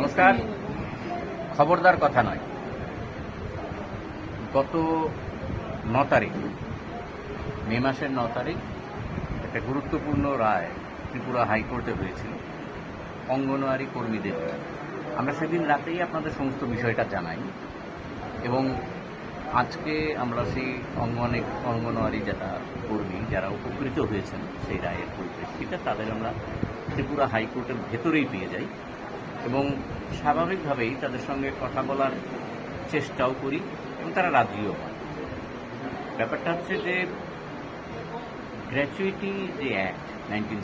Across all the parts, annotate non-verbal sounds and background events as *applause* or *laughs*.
নমস্কার। খবরদার কথা নয়। গত ন তারিখ, মে মাসের ন তারিখ, একটা গুরুত্বপূর্ণ রায় ত্রিপুরা হাইকোর্টে হয়েছিল, অঙ্গনওয়াড়ি কর্মীদের। আমরা সেদিন রাতেই আপনাদের সমস্ত বিষয়টা জানাই এবং আজকে আমরা সেই অঙ্গনে, অঙ্গনওয়াড়ি যারা কর্মী যারা উপকৃত হয়েছেন সেই রায়ের পরিপ্রেক্ষিতে তাদের আমরা ত্রিপুরা হাইকোর্টের ভেতরেই পেয়ে যাই। এবং স্বাভাবিকভাবেই তাদের সঙ্গে কথা বলার চেষ্টাও করি এবং তারা রাজিও হয়। ব্যাপারটা হচ্ছে যে গ্র্যাচুইটি যে অ্যাক্ট নাইনটিন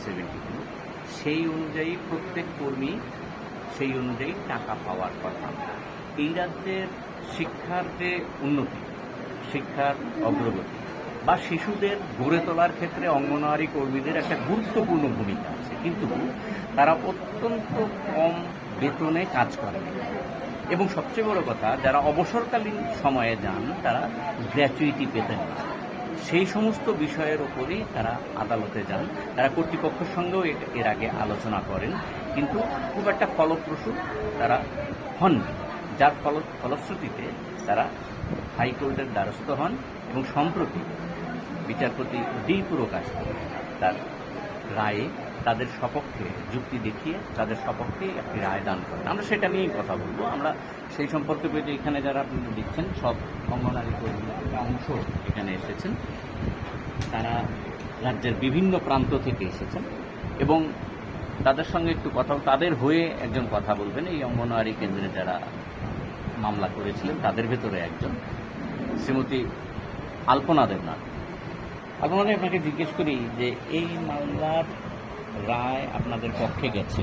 সেই অনুযায়ী প্রত্যেক কর্মী সেই অনুযায়ী টাকা পাওয়ার কথা। এই রাজ্যের শিক্ষার যে উন্নতি, শিক্ষার অগ্রগতি বা শিশুদের গড়ে তোলার ক্ষেত্রে অঙ্গনওয়াড়ি কর্মীদের একটা গুরুত্বপূর্ণ ভূমিকা আছে। কিন্তু তারা অত্যন্ত কম বেতনে কাজ করেন। এবং সবচেয়ে বড় কথা, যারা অবসরকালীন সময়ে যান, তারা গ্র্যাচুইটি পেতেন সেই সমস্ত বিষয়ের ওপরেই তারা আদালতে যান। তারা কর্তৃপক্ষের সঙ্গেও এর আগে আলোচনা করেন। কিন্তু খুব একটা ফলপ্রসূ তারা হন যার ফল, ফলশ্রুতিতে তারা হাইকোর্টের দ্বারস্থ হন এবং সম্প্রতি বিচারপতি ডি পুরকাশ তার রায়ে তাদের সপক্ষে যুক্তি দেখিয়ে তাদের সপক্ষে একটি রায় দান করেন। আমরা সেটা নিয়েই কথা বলব। আমরা সেই সম্পর্কে বলতে এখানে যারা আপনারা দেখছেন, সব অঙ্গনারী কর্মী অংশ এখানে এসেছেন। তারা রাজ্যের বিভিন্ন প্রান্ত থেকে এসেছেন এবং তাদের সঙ্গে একটু কথা, তাদের হয়ে একজন কথা বলবেন। এই অঙ্গনওয়াড়ি কেন্দ্রে যারা মামলা করেছিলেন, তাদের ভেতরে একজন, শ্রীমতী আলপনা দেবনাথ। আপনাদের আপনাকে জিজ্ঞেস করি যে, এই মামলার রায় আপনাদের পক্ষে গেছে।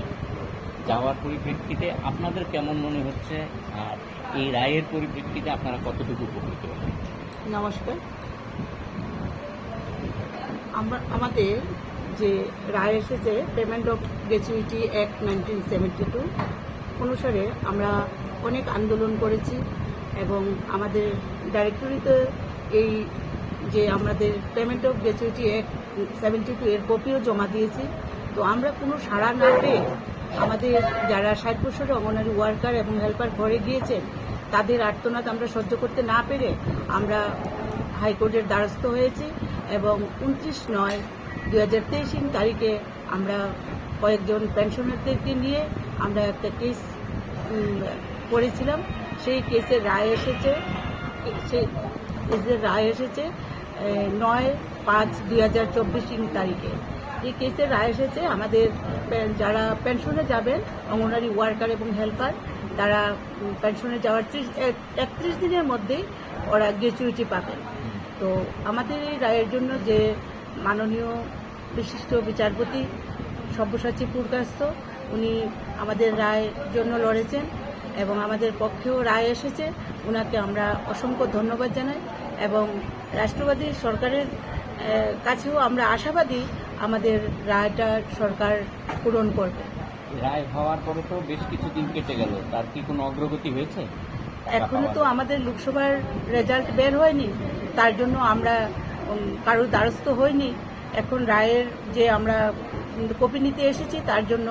যাওয়ার পরিপ্রেক্ষিতে আপনাদের কেমন মনে হচ্ছে? আর এই রায়ের পরিপ্রেক্ষিতে আপনারা কতটুকু উপকৃত? হবেন নমস্কার। আমরা, আমাদের যে রায় এসেছে payment of gratuity act nineteen seventy two অনুসারে আমরা অনেক আন্দোলন করেছি এবং আমাদের ডাইরেক্টরিতে এই যে আমাদের payment of gratuity act seventy two এর কপিও জমা দিয়েছি। তো আমরা কোনো সাড়া না পেয়ে আমাদের যারা ষাট বছরের অঙ্গনারী ওয়ার্কার এবং হেল্পার ঘরে গিয়েছেন, তাদের আর্তনাদ আমরা সহ্য করতে না পেরে আমরা হাইকোর্টের দ্বারস্থ হয়েছি এবং উনত্রিশ নয় দু হাজার তেইশ তারিখে আমরা কয়েকজন পেনশনারদেরকে নিয়ে আমরা একটা কেস করেছিলাম। সেই কেসের রায় এসেছে, সেই কেসের রায় এসেছে নয় পাঁচ দুই হাজার চব্বিশ তারিখে। এই কেসের রায় এসেছে। আমাদের যারা পেনশনে যাবেন অঙ্গনারী ওয়ার্কার এবং হেল্পার তারা পেনশনে যাওয়ার ত্রিশ একত্রিশ দিনের মধ্যেই ওরা গ্র্যাচুইটি পাবেন। তো আমাদের এই রায়ের জন্য যে মাননীয় বিশিষ্ট বিচারপতি সব্যসাচী পুরকাস্ত, উনি আমাদের রায়ের জন্য লড়েছেন এবং আমাদের পক্ষেও রায় এসেছে। ওনাকে আমরা অসংখ্য ধন্যবাদ জানাই এবং রাষ্ট্রবাদী সরকারের কাছেও আমরা আশাবাদী আমাদের রায়টা সরকার পূরণ করবে। রায় হওয়ার পরে তো বেশ কিছুদিন কেটে গেল। তার কি কোনো অগ্রগতি হয়েছে? এখনও তো আমাদের লোকসভার রেজাল্ট বের হয়নি। তার জন্য আমরা কারোর দ্বারস্থ হইনি। এখন রায়ের যে আমরা কপি নিতে এসেছি তার জন্য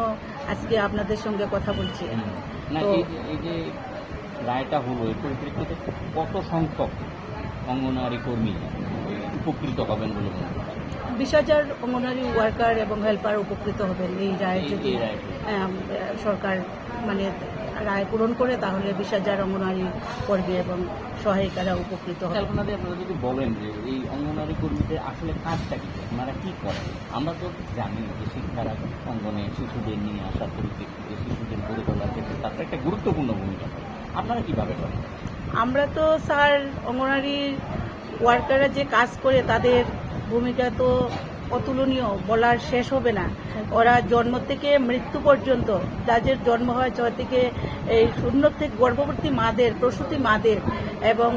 আজকে আপনাদের সঙ্গে কথা বলছি। তো- এই যে রায়টা হলো এর পরিপ্রেক্ষিতে কত সংখ্যক অঙ্গনওয়াড়ি কর্মী উপকৃত হবেন বলে মনে বিশ হাজার অঙ্গনারী ওয়ার্কার এবং হেল্পার উপকৃত হবেন এই রায় যদি সরকার মানে রায় পূরণ করে তাহলে বিশ হাজার অঙ্গনারী কর্মী এবং সহায়িকারা উপকৃত হবে আপনারা যদি বলেন যে এই অঙ্গনওয়াড়ি কর্মীদের আসলে কাজটা কি ওনারা কি করেন আমরা তো জানি যে শিক্ষার অঙ্গনে শিশুদের নিয়ে আসার পরিপ্রেক্ষিতে শিশুদের গড়ে তোলার ক্ষেত্রে তাদের একটা গুরুত্বপূর্ণ ভূমিকা। আপনারা কীভাবে করেন? আমরা তো স্যার অঙ্গনারী ওয়ার্কাররা যে কাজ করে তাদের ভূমিকা তো অতুলনীয়, বলার শেষ হবে না। ওরা জন্ম থেকে মৃত্যু পর্যন্ত, যাদের জন্ম হয় ছয় থেকে এই শূন্য থেকে গর্ভবতী মাদের, প্রসূতি মাদের এবং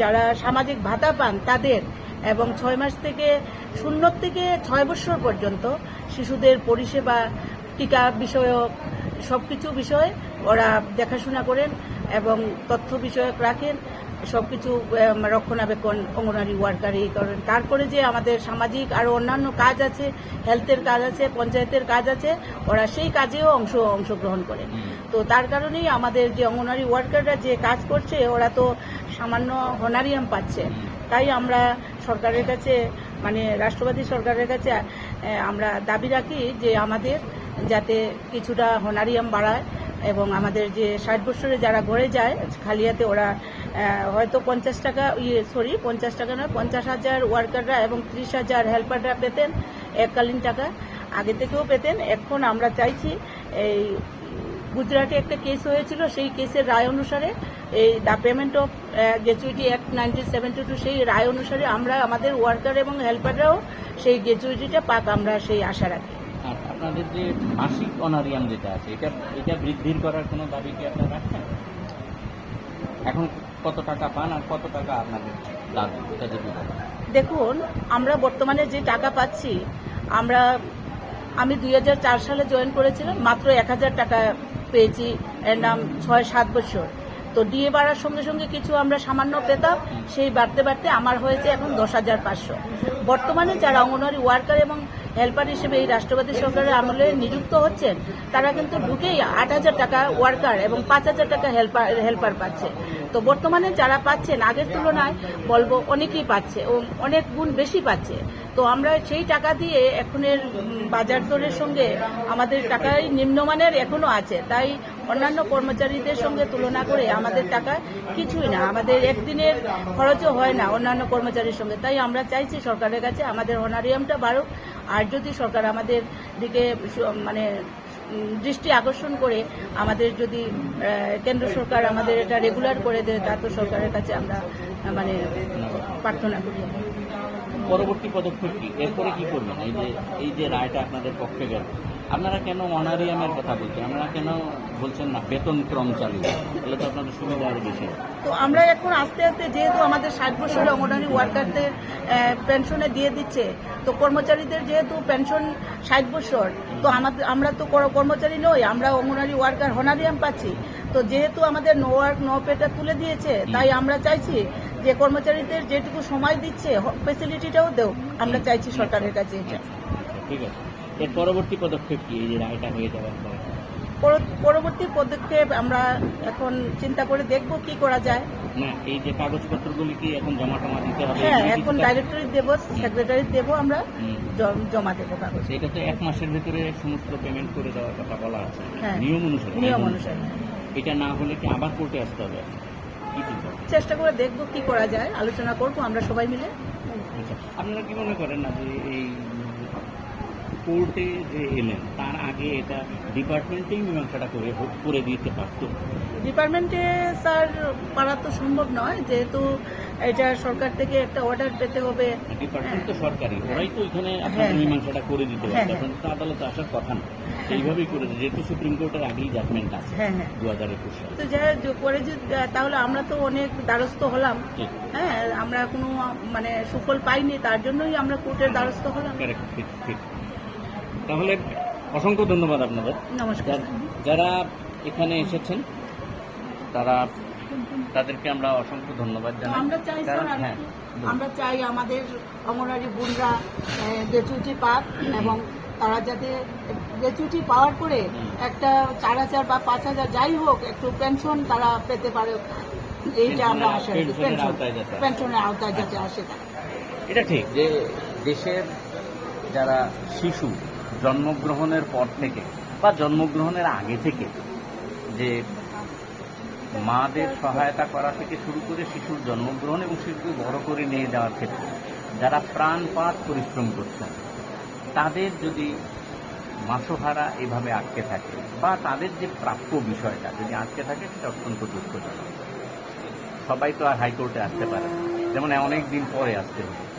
যারা সামাজিক ভাতা পান তাদের এবং ছয় মাস থেকে শূন্য থেকে ছয় বছর পর্যন্ত শিশুদের পরিষেবা, টিকা বিষয়ক সব কিছু বিষয়ে ওরা দেখাশোনা করেন এবং তথ্য বিষয়ক রাখেন। সব কিছু রক্ষণাবেক্ষণ অঙ্গনারী ওয়ার্কারই করেন তারপরে যে আমাদের সামাজিক আরও অন্যান্য কাজ আছে হেলথের কাজ আছে পঞ্চায়েতের কাজ আছে ওরা সেই কাজেও অংশ অংশগ্রহণ করেন তো তার কারণেই আমাদের যে অঙ্গনারী ওয়ার্কাররা যে কাজ করছে ওরা তো সামান্য হনারিয়াম পাচ্ছে। তাই আমরা সরকারের কাছে মানে রাষ্ট্রবাদী সরকারের কাছে আমরা দাবি রাখি যে আমাদের যাতে কিছুটা হনারিয়াম বাড়ায় এবং আমাদের যে ষাট বছরে যারা গড়ে যায় খালিয়াতে ওরা হয়তো পঞ্চাশ টাকা ইয়ে সরি পঞ্চাশ টাকা নয়, পঞ্চাশ হাজার ওয়ার্কাররা এবং ত্রিশ হাজার হেল্পাররা পেতেন এককালীন টাকা। আগে থেকেও পেতেন, এখন আমরা চাইছি এই গুজরাটে একটা কেস হয়েছিল, সেই কেসের রায় অনুসারে এই the payment of gratuity act nineteen seventy two সেই রায় অনুসারে আমরা আমাদের ওয়ার্কার এবং হেল্পাররাও সেই গ্র্যাচুইটিটা পাক, আমরা সেই আশা রাখি। আপনাদের যে মাসিক অনারিয়াম যেটা আছে, এটা এটা বৃদ্ধির করার কোনো দাবি কি আপনারা রাখছেন? এখন কত টাকা পান আর কত টাকা আপনাদের যদি দেখুন, আমরা বর্তমানে যে টাকা পাচ্ছি, আমরা, আমি দুই হাজার চার সালে জয়েন করেছিলাম, মাত্র এক হাজার টাকা পেয়েছি, এর নাম ছয় সাত বছর। তো ডিএ বাড়ার সঙ্গে সঙ্গে কিছু আমরা সামান্য পেতাম, সেই বাড়তে বাড়তে আমার হয়েছে এখন দশ হাজার পাঁচশো। বর্তমানে যারা অঙ্গনওয়াড়ি ওয়ার্কার এবং হেল্পার হিসেবে এই রাষ্ট্রপতি সরকারের আমলে নিযুক্ত হচ্ছেন, তারা কিন্তু ঢুকেই আট হাজার টাকা ওয়ার্কার এবং পাঁচ হাজার টাকা হেল্পার হেল্পার পাচ্ছে। তো বর্তমানে যারা পাচ্ছেন, আগের তুলনায় বলব অনেকেই পাচ্ছে ও অনেক গুণ বেশি পাচ্ছে। তো আমরা সেই টাকা দিয়ে এখনের বাজার দরের সঙ্গে আমাদের টাকাই নিম্নমানের এখনও আছে। তাই অন্যান্য কর্মচারীদের সঙ্গে তুলনা করে আমাদের টাকা কিছুই না। আমাদের একদিনের খরচও হয় না অন্যান্য কর্মচারীর সঙ্গে। তাই আমরা চাইছি সরকারের কাছে আমাদের অনারিয়ামটা বাড়ুক। আর যদি সরকার আমাদের দিকে মানে দৃষ্টি আকর্ষণ করে আমাদের যদি কেন্দ্র সরকার আমাদের এটা রেগুলার করে দেয়, তা তো সরকারের কাছে আমরা মানে প্রার্থনা করি। পরবর্তী পদক্ষেপ কি? এরপরে কি করবেন? এই যে এই যে রায়টা আপনাদের পক্ষে গেল। আপনারা কেন অনারিয়ামের কথা বলছেন? আপনারা কেন বলছেন না বেতন ক্রম চালু? তাহলে তো আপনাদের সুবিধা আরও বেশি। তো আমরা এখন আস্তে আস্তে যেহেতু আমাদের ষাট বছরে অঙ্গনওয়াড়ি ওয়ার্কারদের পেনশনে দিয়ে দিচ্ছে, তো কর্মচারীদের যেহেতু পেনশন ষাট বছর, তো আমাদের আমরা তো কর্মচারী নই, আমরা অঙ্গনওয়াড়ি ওয়ার্কার হনারিয়াম পাচ্ছি। তো যেহেতু আমাদের নো ওয়ার্ক নো পেটা তুলে দিয়েছে, তাই আমরা চাইছি যে কর্মচারীদের যেটুকু সময় দিচ্ছে ফেসিলিটিটাও দেও। আমরা চাইছি সরকারের কাছে এটা। ঠিক আছে। এর পরবর্তী পদক্ষেপ কি? এই যে রায়টা হয়ে যাওয়ার পর? পর- পরবর্তী পদক্ষেপ আমরা এখন চিন্তা করে দেখব কি করা যায়। না এই যে কাগজপত্রগুলি কি এখন জমা টমা দিতে হবে? হ্যাঁ এখন ডাইরেক্টরি দেব সেক্রেটারি দেব আমরা জমা দেবো কাগজ। এটা তো এক মাসের ভিতরে সমস্ত পেমেন্ট করে দেওয়ার কথা বলা আছে। হ্যাঁ। নিয়ম অনুসারে নিয়ম অনুসারে। এটা না হলে কি আবার কোর্টে আসতে হবে? চেষ্টা করে দেখব কি করা যায় আলোচনা করব আমরা সবাই মিলে আচ্ছা আপনারা কি মনে করেন না যে এই কোর্টে যে এলেন তার আগে এটা ডিপার্টমেন্টেই মীমাংসাটা করে করে দিতে পারতো ডিপার্টমেন্টে স্যার পারা তো সম্ভব নয় যেহেতু এটা সরকার থেকে একটা অর্ডার পেতে হবে ডিপার্টমেন্ট তো সরকারি ওরাই তো এখানে হ্যাঁ। মীমাংসাটা করে দিতে হ্যাঁ, পারতো হ্যাঁ। এখন তো আদালতে আসার কথা না এইভাবেই করে যেহেতু সুপ্রিম কোর্টের আগেই জাজমেন্ট আছে হ্যাঁ হ্যাঁ। দু হাজার একুশ সালে। তো যা যা করে যে তাহলে আমরা তো অনেক দ্বারস্থ হলাম। হ্যাঁ আমরা কোনো মানে সুফল পাইনি তার জন্যই আমরা কোর্টের দ্বারস্থ হলাম। ঠিক ঠিক। তাহলে অসংখ্য ধন্যবাদ আপনাদের। নমস্কার। যারা এখানে এসেছেন তারা তাদেরকে আমরা অসংখ্য ধন্যবাদ জানাই। আমরা চাই হ্যাঁ আমরা চাই আমাদের অঙ্গনারী বোনরা গ্র্যাচুইটি পাক এবং তারা যাতে গ্র্যাচুইটি পাওয়ার পরে একটা চার হাজার বা পাঁচ হাজার যাই হোক একটু পেনশন তারা পেতে পারে। এইটা আমরা আশা পেনশন। পেনশনের আওতায় যাতে আসে। এটা ঠিক। যে দেশের যারা শিশু জন্মগ্রহণের পর থেকে বা জন্মগ্রহণের আগে থেকে যে মাদের সহায়তা করা থেকে শুরু করে শিশুর জন্মগ্রহণ এবং শিশুকে বড় করে নিয়ে যাওয়ার ক্ষেত্রে যারা প্রাণপাত পরিশ্রম করছেন তাদের যদি মাসোহারা এভাবে আটকে থাকে বা তাদের যে প্রাপ্য বিষয়টা যদি আটকে থাকে, সেটা অত্যন্ত দুঃখজনক। সবাই তো আর হাইকোর্টে আসতে পারে যেমন অনেক দিন পরে আসতে হবে।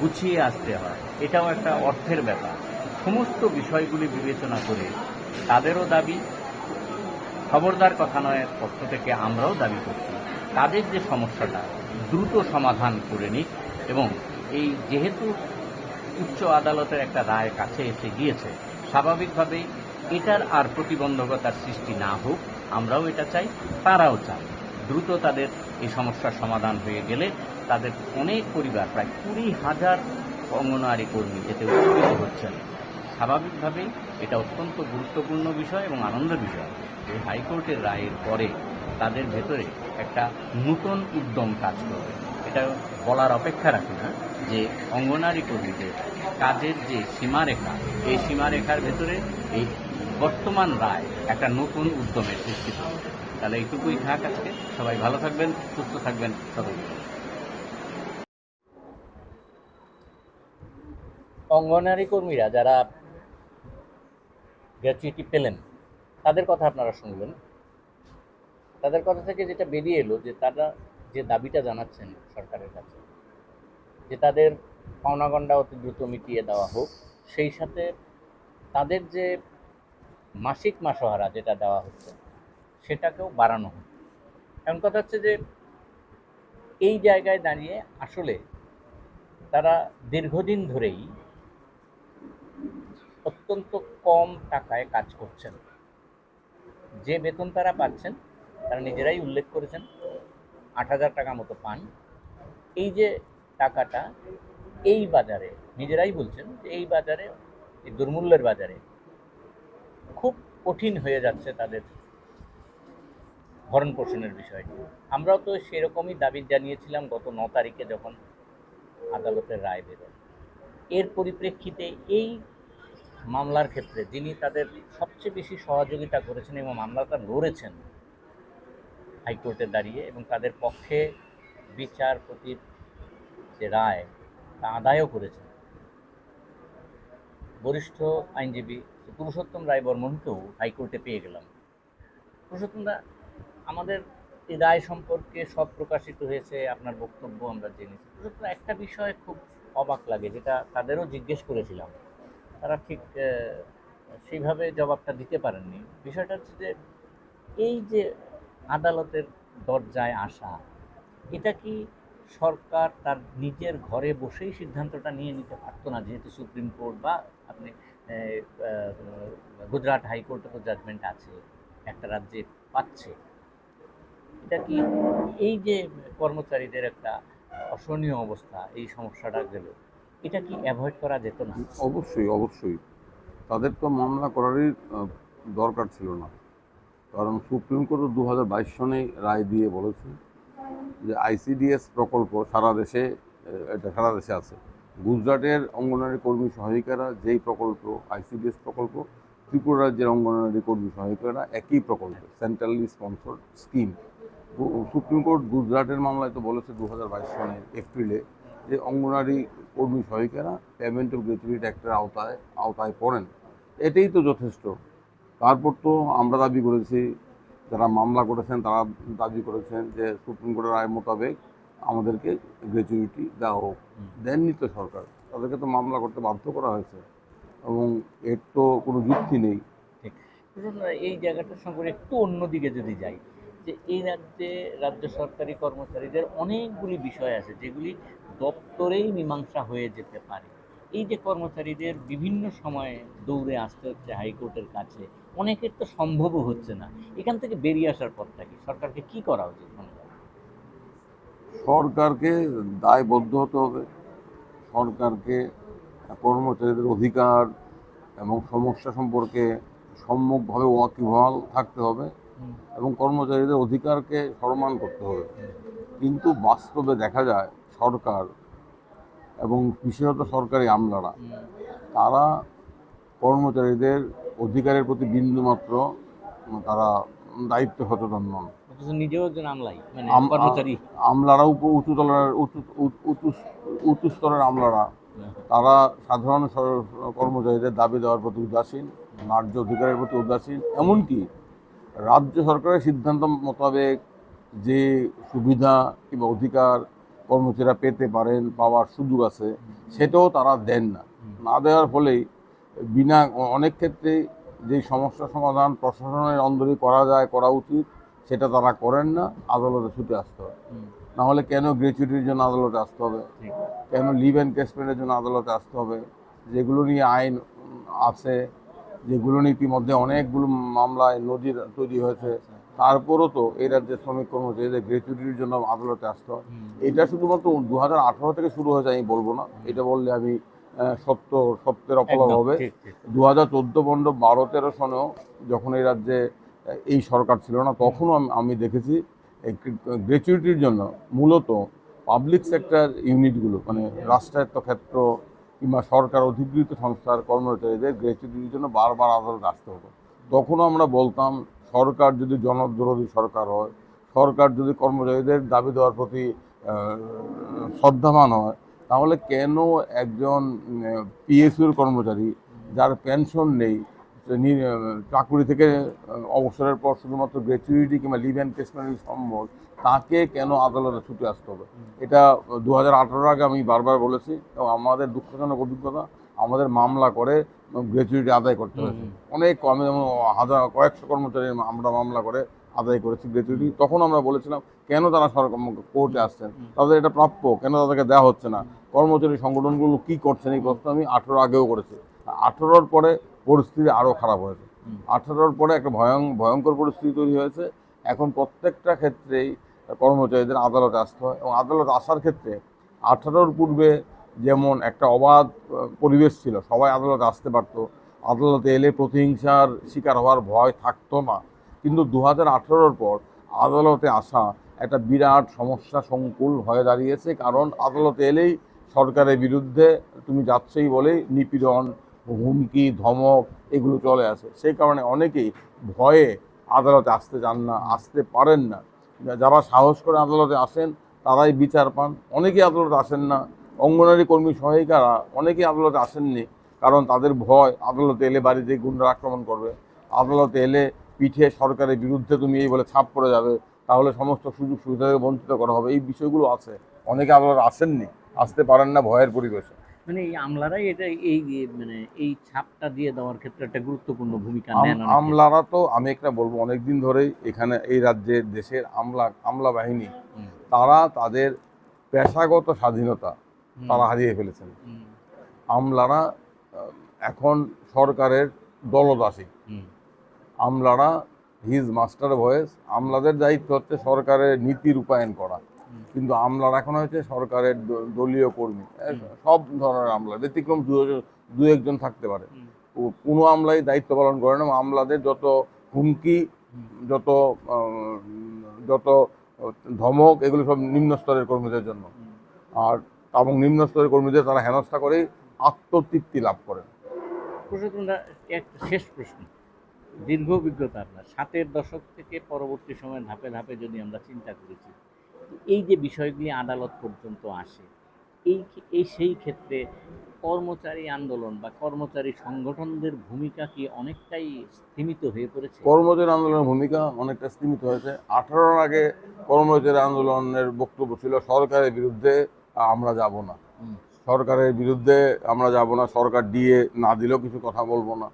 গুছিয়ে আসতে হয়। এটাও একটা অর্থের ব্যাপার। সমস্ত বিষয়গুলি বিবেচনা করে তাদেরও দাবি, খবরদার কথা নয় পক্ষ থেকে আমরাও দাবি করছি, তাদের যে সমস্যাটা, দ্রুত সমাধান করে নিক এবং এই যেহেতু উচ্চ আদালতের একটা রায় কাছে এসে গিয়েছে। স্বাভাবিকভাবেই এটার আর প্রতিবন্ধকতার সৃষ্টি না হোক, আমরাও এটা চাই, তারাও চায়। দ্রুত তাদের এই সমস্যার সমাধান হয়ে গেলে তাদের অনেক পরিবার, প্রায় কুড়ি হাজার অঙ্গনওয়াড়ি কর্মী এতে উপকৃত হচ্ছেন। স্বাভাবিকভাবেই এটা অত্যন্ত গুরুত্বপূর্ণ বিষয় এবং আনন্দের বিষয়। যে হাইকোর্টের রায়ের পরে তাদের ভেতরে একটা নূতন উদ্যম কাজ করবে। এটা বলার অপেক্ষা রাখে না যে অঙ্গনারী কর্মীদের কাজের যে সীমারেখা, এই সীমারেখার ভেতরে এই বর্তমান রায় একটা নতুন উদ্যমের সৃষ্টি করবে তাহলে এইটুকুই থাক আজকে। সবাই ভালো থাকবেন, সুস্থ থাকবেন সবাই। অঙ্গনারী কর্মীরা যারা গ্র্যাচুইটি পেলেন, তাদের কথা আপনারা শুনবেন তাদের কথা থেকে যেটা বেরিয়ে এলো যে তারা যে দাবিটা জানাচ্ছেন সরকারের কাছে, যে তাদের পাওনাগণ্ডা অতি দ্রুত মিটিয়ে দেওয়া হোক, সেই সাথে তাদের যে মাসিক মাসহারা যেটা দেওয়া হচ্ছে, সেটাকেও বাড়ানো হোক। এমন কথা হচ্ছে যে এই জায়গায় দাঁড়িয়ে আসলে তারা দীর্ঘদিন ধরেই অত্যন্ত কম টাকায় কাজ করছেন। যে বেতন তারা পাচ্ছেন, তারা নিজেরাই উল্লেখ করেছেন আট হাজার টাকা মতো পান। এই যে টাকাটা, এই বাজারে, নিজেরাই বলছেন যে এই বাজারে, এই দুর্মূল্যের বাজারে খুব কঠিন হয়ে যাচ্ছে তাদের ভরণ পোষণের বিষয়টি। আমরাও তো সেরকমই দাবি জানিয়েছিলাম গত ন তারিখে যখন আদালতের রায় বেরোয়। এর পরিপ্রেক্ষিতে এই মামলার ক্ষেত্রে যিনি তাদের সবচেয়ে বেশি সহযোগিতা করেছেন এবং মামলাটা লড়েছেন হাইকোর্টে দাঁড়িয়ে এবং তাদের পক্ষে বিচারপতির যে রায়, তা আদায়ও করেছেন। বরিষ্ঠ আইনজীবী পুরুষোত্তম রায় বর্মনকেও হাইকোর্টে পেয়ে গেলাম। পুরুষোত্তম দা আমাদের এই রায় সম্পর্কে সব প্রকাশিত হয়েছে, আপনার বক্তব্য আমরা জেনেছি। পুরুষোত্তম, একটা বিষয় খুব অবাক লাগে, যেটা তাদেরও জিজ্ঞেস করেছিলাম। তারা ঠিক সেইভাবে জবাবটা দিতে পারেননি। বিষয়টা হচ্ছে যে, এই যে আদালতের দরজায় আসা, এটা কি সরকার তার নিজের ঘরে বসেই সিদ্ধান্তটা নিয়ে নিতে পারতো না? যেহেতু সুপ্রিম কোর্ট বা আপনি গুজরাট হাইকোর্টে তো জাজমেন্ট আছে, একটা রাজ্যে পাচ্ছে। এটা কি এই যে কর্মচারীদের একটা অসহনীয় অবস্থা, এই সমস্যাটা গেল, এটা কি অ্যাভয়েড করা যেত না? অবশ্যই অবশ্যই। তাদের তো মামলা করারই দরকার ছিল না। কারণ সুপ্রিম কোর্ট দু হাজার বাইশ সনে রায় দিয়ে বলেছে যে আইসিডিএস প্রকল্প সারা দেশে এটা সারা দেশে আছে। গুজরাটের অঙ্গনারী কর্মী সহায়িকারা যেই প্রকল্প আইসিডিএস প্রকল্প, ত্রিপুরা রাজ্যের অঙ্গনারী কর্মী সহায়িকারা একই প্রকল্প centrally sponsor scheme supreme court গুজরাটের মামলায় তো বলেছে দু হাজার বাইশ সনে এপ্রিলে যে অঙ্গনারী কর্মী সহায়িকারা পেমেন্ট অফ গ্র্যাচুইটি অ্যাক্টের আওতায় আওতায় পড়েন। এটাই তো যথেষ্ট। তারপর তো আমরা দাবি করেছি যারা মামলা করেছেন তারা দাবি করেছেন যে সুপ্রিম কোর্টের রায় মোতাবেক আমাদেরকে গ্র্যাচুইটি দেওয়া হোক। দেননি তো সরকার। তাদেরকে তো মামলা করতে বাধ্য করা হয়েছে এবং এর তো কোনো যুক্তি নেই। এই জায়গাটার সঙ্গে একটু অন্যদিকে যদি যাই যে এই রাজ্যে রাজ্য সরকারি কর্মচারীদের অনেকগুলি বিষয় আছে যেগুলি দপ্তরেই মীমাংসা হয়ে যেতে পারে। এই যে কর্মচারীদের বিভিন্ন সময়ে দৌড়ে আসতে হচ্ছে হাইকোর্টের কাছে অনেকের তো সম্ভবও হচ্ছে না। এখান থেকে বেরিয়ে আসার পথটা কি? সরকারকে কি করা উচিত মনে? সরকারকে দায়বদ্ধ হতে হবে। সরকারকে কর্মচারীদের অধিকার এবং সমস্যা সম্পর্কে সম্মুখভাবে ওয়াকিবহাল থাকতে হবে এবং কর্মচারীদের অধিকারকে সম্মান করতে হবে। কিন্তু বাস্তবে দেখা যায় সরকার এবং বিশেষত সরকারি আমলারা তারা কর্মচারীদের অধিকারের প্রতি বিন্দুমাত্র তারা দায়িত্ব সচেতন নন। অথচ নিজেও একজন আমলাই মানে কর্মচারী। আমলারা উপ উঁচু তলের উঁচু উঁচু- উঁচু উঁচু স্তরের আমলারা। তারা সাধারণ কর্মচারীদের দাবি দেওয়ার প্রতি উদাসীন ন্যায্য অধিকারের প্রতি উদাসীন। এমনকি রাজ্য সরকারের সিদ্ধান্ত মোতাবেক যে সুবিধা কিংবা অধিকার কর্মচারীরা পেতে পারেন পাওয়ার সুযোগ আছে সেটাও তারা দেন না। না দেওয়ার ফলেই বিনা অনেক ক্ষেত্রে যে সমস্যা সমাধান প্রশাসনের অন্দরে করা যায় করা উচিত সেটা তারা করেন না আদালতে ছুটে আসতে হয় নাহলে কেন গ্র্যাচুইটির জন্য আদালতে আসতে হবে? কেন লিভ অ্যান্ড কেসমেন্টের জন্য আদালতে আসতে হবে? যেগুলো নিয়ে আইন আছে যেগুলো নিয়ে ইতিমধ্যে অনেকগুলো মামলায় নদীর তৈরি হয়েছে তারপরও তো এই রাজ্যের শ্রমিক কর্মচারীদের গ্র্যাচুইটির জন্য আদালতে আসতে হয় এটা শুধুমাত্র দু হাজার আঠারো থেকে শুরু হয়েছে আমি বলব না। এটা বললে আমি সত্য সত্যের অপলাপ হবে। দু হাজার চোদ্দ পনেরো বারো তেরো সনেও যখন এই রাজ্যে এই সরকার ছিল না তখনও আমি- দেখেছি গ্র্যাচুইটির জন্য মূলত পাবলিক সেক্টর ইউনিটগুলো মানে রাষ্ট্রায়ত্ত ক্ষেত্র কিংবা সরকার অধিকৃত সংস্থার কর্মচারীদের গ্র্যাচুইটির জন্য বারবার আদালত আসতে হতো তখনও আমরা বলতাম সরকার যদি জনবিরোধী সরকার হয় সরকার যদি কর্মচারীদের দাবি দেওয়ার প্রতি আহ, শ্রদ্ধাবান হয় তাহলে কেন একজন পিএসইউর কর্মচারী যার পেনশন নেই চাকুরি থেকে অবসরের পর শুধুমাত্র গ্র্যাচুইটি কিংবা লিভ অ্যান্ড টেস্টমেন্ট সম্ভব তাকে কেন আদালতে ছুটে আসতে হবে? এটা দু হাজার আগে আমি বারবার বলেছি এবং আমাদের দুঃখজনক অভিজ্ঞতা আমাদের মামলা করে গ্র্যাচুইটি আদায় করতে হয়েছে। অনেক কমে যেমন হাজার কয়েকশো কর্মচারী আমরা মামলা করে আদায় করেছি গ্র্যাচুইটি তখন আমরা বলেছিলাম, কেন তারা সরকার কোর্টে আসছেন? তাদের এটা প্রাপ্য, কেন তাদেরকে দেওয়া হচ্ছে না? কর্মচারী সংগঠনগুলো কি করছেন এই প্রশ্ন আমি আঠেরো আগেও করেছি। আঠেরোর পরে পরিস্থিতি আরও খারাপ হয়েছে। আঠেরোর পরে একটা ভয়ং, ভয়ঙ্কর পরিস্থিতি তৈরি হয়েছে। এখন প্রত্যেকটা ক্ষেত্রেই কর্মচারীদের আদালতে আসতে হয় এবং আদালতে আসার ক্ষেত্রে আঠারোর পূর্বে যেমন একটা অবাধ পরিবেশ ছিল, সবাই আদালতে আসতে পারতো। আদালতে এলে প্রতিহিংসার শিকার হওয়ার ভয় থাকতো না। কিন্তু দু হাজার পর আদালতে আসা একটা বিরাট সমস্যা সংকুল হয়ে দাঁড়িয়েছে, কারণ আদালতে এলেই সরকারের বিরুদ্ধে তুমি যাচ্ছেই বলেই নিপীড়ন, হুমকি, ধমক এগুলো চলে আসে। সেই কারণে অনেকেই ভয়ে আদালতে আসতে চান না, আসতে পারেন না। যারা সাহস করে আদালতে আসেন, তারাই বিচার পান। অনেকেই আদালতে আসেন না। অঙ্গনারী কর্মী সহায়িকারা অনেকেই আদালতে আসেননি, কারণ তাদের ভয় আদালতে এলে বাড়িতে গুন্ডা আক্রমণ করবে। আদালতে এলে পিঠে সরকারের বিরুদ্ধে তুমি এই বলে ছাপ পড়ে যাবে তাহলে সমস্ত সুযোগ সুবিধা থেকে বঞ্চিত করা হবে। এই বিষয়গুলো আছে। অনেকে আদালতে আসেননি আসতে পারেন না ভয়ের পরিবেশে। মানে এই আমলারাই এটা এই মানে এই ছাপটা দিয়ে দেওয়ার ক্ষেত্রে একটা গুরুত্বপূর্ণ ভূমিকা নেন আমলারা তো আমি একটা বলব অনেকদিন ধরেই এখানে এই রাজ্যের দেশের আমলা আমলা বাহিনী তারা তাদের পেশাগত স্বাধীনতা তারা হারিয়ে ফেলেছেন। আমলারা এখন সরকারের দলদাসী। আমলারা হিজ মাস্টার ভয়েস আমলাদের দায়িত্ব হচ্ছে সরকারের নীতি রূপায়ণ করা। কিন্তু আমলারা এখন হচ্ছে সরকারের দলীয় কর্মী। সব ধরনের আমলা ব্যতিক্রম দু দু একজন থাকতে পারে। কোনো আমলাই দায়িত্ব পালন করে না। আমলাদের যত হুমকি যত যত ধমক এগুলো সব নিম্ন স্তরের কর্মীদের জন্য। আর এবং নিম্ন স্তরের কর্মীদের তারা হেনস্থা করে আত্মতৃপ্তি লাভ করেন। শেষ প্রশ্ন। দীর্ঘ অভিজ্ঞতা আপনার। সাতের দশক থেকে পরবর্তী সময় ধাপে ধাপে যদি আমরা চিন্তা করেছি এই যে বিষয়গুলি আদালত পর্যন্ত আসে এই এই সেই ক্ষেত্রে কর্মচারী আন্দোলন বা কর্মচারী সংগঠনদের ভূমিকা কি অনেকটাই স্থিমিত হয়ে পড়েছে? কর্মচারী আন্দোলনের ভূমিকা অনেকটা সীমিত হয়েছে। আঠারোর আগে কর্মচারী আন্দোলনের বক্তব্য ছিল সরকারের বিরুদ্ধে আমরা যাব না। সরকারের বিরুদ্ধে আমরা যাব না সরকার দিয়ে না দিলেও কিছু কথা বলব না।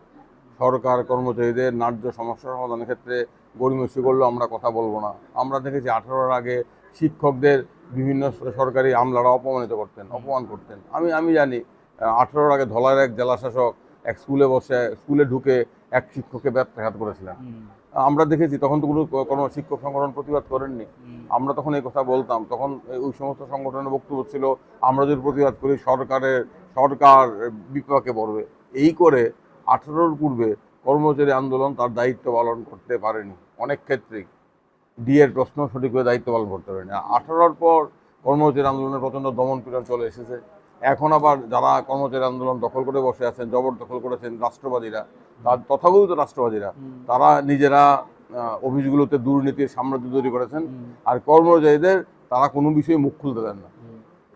সরকার কর্মচারীদের ন্যায্য সমস্যা সমাধানের ক্ষেত্রে গরিমসি করলেও আমরা কথা বলব না। আমরা দেখেছি আঠারোর আগে শিক্ষকদের বিভিন্ন সরকারি আমলারা অপমানিত করতেন অপমান করতেন। আমি আমি জানি আঠারোর আগে ধলার এক জেলা শাসক এক স্কুলে বসে স্কুলে ঢুকে এক শিক্ষককে ব্যত্যাঘাত করেছিলেন। আমরা দেখেছি তখন তো কোনো কোনো শিক্ষক সংগঠন প্রতিবাদ করেননি। আমরা তখন এই কথা বলতাম। তখন ওই সমস্ত সংগঠনের বক্তব্য ছিল আমরা যদি প্রতিবাদ করি সরকারের সরকার বিপাকে পড়বে। এই করে আঠারোর পূর্বে কর্মচারী আন্দোলন তার দায়িত্ব পালন করতে পারেনি। অনেক ক্ষেত্রেই। ডিএর প্রশ্ন সঠিকভাবে দায়িত্ব পালন করতে পারেনি। আঠারোর পর কর্মচারী আন্দোলনের প্রচণ্ড দমন পীড়ন চলে এসেছে। এখন আবার যারা কর্মচারী আন্দোলন দখল করে বসে আছেন জবরদখল করেছেন রাষ্ট্রবাদীরা তার তথাকথিত রাষ্ট্রবাদীরা তারা নিজেরা অফিসগুলোতে দুর্নীতির সাম্রাজ্য তৈরি করেছেন। আর কর্মচারীদের তারা কোনো বিষয়ে মুখ খুলতে দেন না।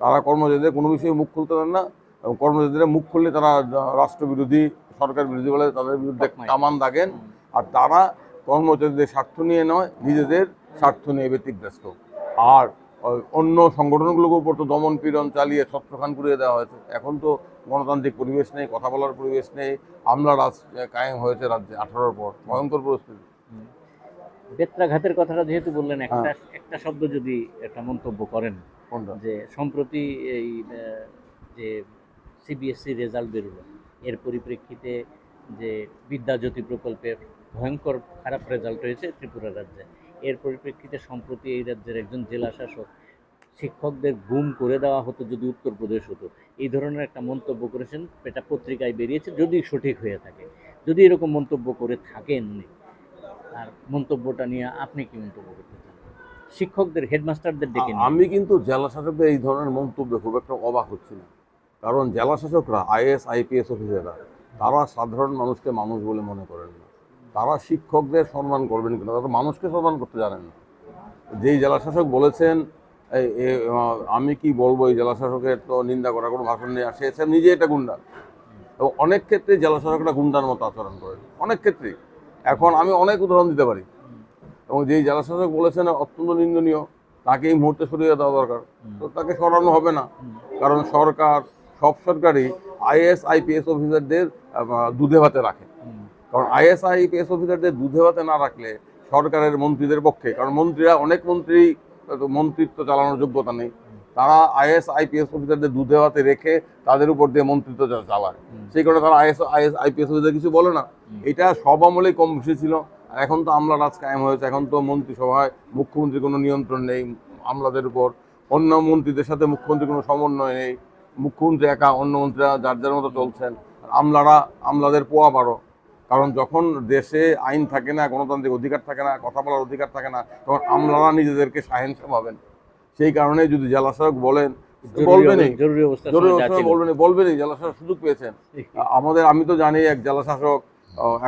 তারা কর্মচারীদের কোনো বিষয়ে মুখ খুলতে দেন না এবং কর্মচারীদের মুখ খুললে তারা রাষ্ট্রবিরোধী সরকার বিরোধী বলে তাদের বিরুদ্ধে কামান দাগেন। আর তারা কর্মচারীদের স্বার্থ নিয়ে নয় নিজেদের স্বার্থ নিয়ে ব্যতিগ্রস্ত আর অন্য সংগঠনগুলোর উপর তো দমন পীড়ন চালিয়ে ছত্রখান করিয়ে দেওয়া হয়েছে। এখন তো গণতান্ত্রিক পরিবেশ নেই কথা বলার পরিবেশ নেই। আমলা রাজ কায়েম হয়েছে রাজ্যে আঠারোর পর। ভয়ঙ্কর পরিস্থিতি। বেত্রাঘাতের কথাটা যেহেতু বললেন একটা হ্যাঁ। একটা শব্দ যদি একটা মন্তব্য করেন যে সম্প্রতি এই যে সিবিএসসি রেজাল্ট বেরোলো। এর পরিপ্রেক্ষিতে যে বিদ্যাজ্যোতি প্রকল্পের ভয়ঙ্কর খারাপ রেজাল্ট হয়েছে ত্রিপুরা রাজ্যে। এর পরিপ্রেক্ষিতে সম্প্রতি এই রাজ্যের একজন জেলা শাসক শিক্ষকদের গুম করে দেওয়া হতো যদি উত্তরপ্রদেশ হতো। এই ধরনের একটা মন্তব্য করেছেন এটা পত্রিকায় বেরিয়েছে যদি সঠিক হয়ে থাকে। যদি এরকম মন্তব্য করে থাকেন উনি আর মন্তব্যটা নিয়ে আপনি কি মন্তব্য করতে চান? শিক্ষকদের হেডমাস্টারদের ডেকে আমি কিন্তু জেলা শাসকদের এই ধরনের মন্তব্য খুব একটা অবাক হচ্ছি না। কারণ জেলা শাসকরা আইএস, আইপিএস অফিসাররা তারা সাধারণ মানুষকে মানুষ বলে মনে করেন না। তারা শিক্ষকদের সম্মান করবেন কিনা, তারা মানুষকে সম্মান করতে জানেন না। যেই জেলা শাসক বলেছেন আমি কি বলব, এই জেলা শাসকের তো নিন্দা করার কোনো ভাষণ নেই। আসে সে নিজে এটা গুন্ডা এবং অনেক ক্ষেত্রে জেলা শাসকরা গুন্ডার মতো আচরণ করেন, অনেক ক্ষেত্রেই। এখন আমি অনেক উদাহরণ দিতে পারি। এবং যেই জেলা শাসক বলেছেন, অত্যন্ত নিন্দনীয়, তাকে এই মুহূর্তে সরিয়ে দেওয়া দরকার। তো তাকে সরানো হবে না। কারণ সরকার সব সরকারই আইএস আইপিএস অফিসারদের দুধে ভাতে রাখে। কারণ আইএস আইপিএস অফিসারদের দুধে ভাতে না রাখলে সরকারের মন্ত্রীদের পক্ষে, কারণ মন্ত্রীরা, অনেক মন্ত্রী মন্ত্রিত্ব চালানোর যোগ্যতা নেই। তারা আইএস আইপিএস অফিসারদের দুধে ভাতে রেখে তাদের উপর দিয়ে মন্ত্রিত্ব চালায়। সেই কারণে তারা আইএস আইএস আইপিএস অফিসার কিছু বলে না। এটা সব আমলেই কম বেশি ছিল। এখন তো আমলা রাজ কায়েম হয়েছে। এখন তো মন্ত্রিসভায় মুখ্যমন্ত্রীর কোনো নিয়ন্ত্রণ নেই আমলাদের উপর। অন্য মন্ত্রীদের সাথে মুখ্যমন্ত্রীর কোনো সমন্বয় নেই। মুখ্যমন্ত্রী একা অন্য মন্ত্রীরা যার যার মতো চলছেন। আমলারা আমলাদের পোয়া বাড়ো কারণ যখন দেশে আইন থাকে না গণতান্ত্রিক অধিকার থাকে না কথা বলার অধিকার থাকে না তখন আমলারা নিজেদেরকে সাহেনসা ভাবেন সেই কারণে যদি জেলা শাসক বলেন বলবেনই। জরুরি ছিল। বলবেনই বলবেনই জেলা শাসক সুযোগ পেয়েছেন। আমাদের আমি তো জানি এক জেলা শাসক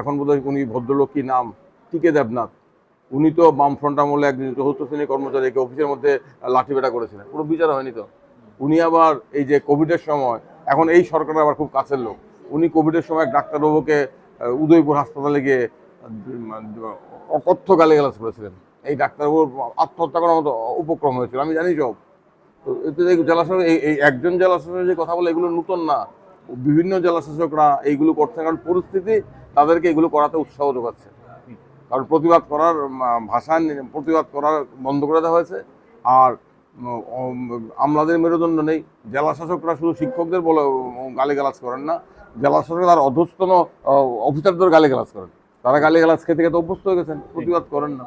এখন বোধহয় উনি ভদ্রলোক কি নাম? টিকে দেবনাথ। উনি তো বামফ্রন্ট আমলে একজন চতুর্থ শ্রেণির কর্মচারীকে অফিসের মধ্যে লাঠিপেটা করেছিলেন। কোনো বিচার হয়নি তো? উনি আবার এই যে কোভিডের সময়, এখন এই সরকারের আবার খুব কাছের লোক, উনি কোভিডের সময় ডাক্তারবাবুকে উদয়পুর হাসপাতালে গিয়ে অকথ্য গালিগালাজ করেছিলেন। এই ডাক্তারবাবুর আত্মহত্যা করার মতো উপক্রম হয়েছিল। আমি জানি সব। তো এতে জেলা শাসক এই একজন জেলা শাসক যে কথা বলে এগুলো নতুন না। বিভিন্ন জেলা শাসকরা এইগুলো করছে কারণ পরিস্থিতি তাদেরকে এগুলো করাতে উৎসাহ যোগাচ্ছে। কারণ প্রতিবাদ করার ভাষা প্রতিবাদ করার বন্ধ করে দেওয়া হয়েছে। আর আমলাদের মেরুদণ্ড নেই। জেলা শাসকরা শুধু শিক্ষকদের বলে গালিগালাজ করেন না। জেলা শাসক তার অধস্তন অফিসারদের গালিগালাজ করেন। তারা গালিগালাজ খেতে খেতে অভ্যস্ত হয়ে গেছেন। প্রতিবাদ করেন না।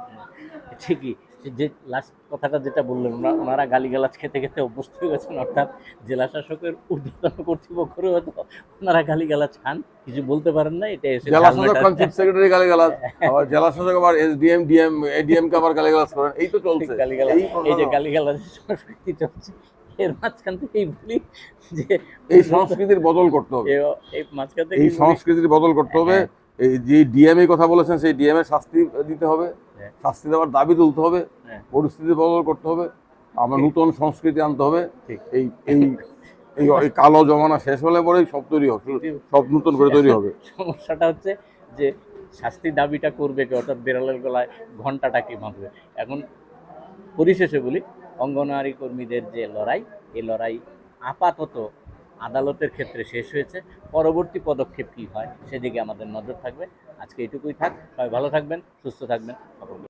ঠিকই। যে লাস্ট কথাটা যেটা বললেন ওনা- ওনারা গালিগালাজ খেতে খেতে অভ্যস্ত হয়ে গেছেন অর্থাৎ জেলা শাসকের ঊর্ধ্বতন কর্তৃপক্ষের হয়তো ওনারা গালিগালাজ খান। কিছু বলতে পারেন না এটা এসে জেলা শাসক খান চিফ সেক্রেটারি গালিগালাজ *laughs* আবার জেলা শাসক আবার এসডিএম ডিএম এডিএম কে আবার গালিগালাজ করেন এই তো চলছে। গালিগালাজ। এই যে গালিগালাজের সংস্কৃতি চলছে এর মাঝখান থেকেই বলি যে এই সংস্কৃতির বদল করতে হবে। এই মাঝখান থেকে এই সংস্কৃতির বদল করতে হবে। এই যে ডিএম এর কথা বলেছেন সেই ডিএম এর শাস্তি দিতে হবে। হ্যাঁ। শাস্তি দেওয়ার দাবি তুলতে হবে হ্যাঁ। পরিস্থিতি বদল করতে হবে আমরা নতুন সংস্কৃতি আনতে হবে। ঠিক। এই এই এই এই কালো জমানা শেষ হলে পরেই সব তৈরি হবে সব নতুন করে তৈরি হবে। সমস্যাটা হচ্ছে যে শাস্তি দাবিটা করবে কে অর্থাৎ বিড়ালের গলায় ঘন্টাটা কি বাঁধবে? এখন পরিশেষে বলি অঙ্গনওয়াড়ি কর্মীদের যে লড়াই এই লড়াই আপাতত আদালতের ক্ষেত্রে শেষ হয়েছে। পরবর্তী পদক্ষেপ কী হয়, সেদিকে আমাদের নজর থাকবে। আজকে এটুকুই থাক। সবাই ভালো থাকবেন, সুস্থ থাকবেন। সকলকে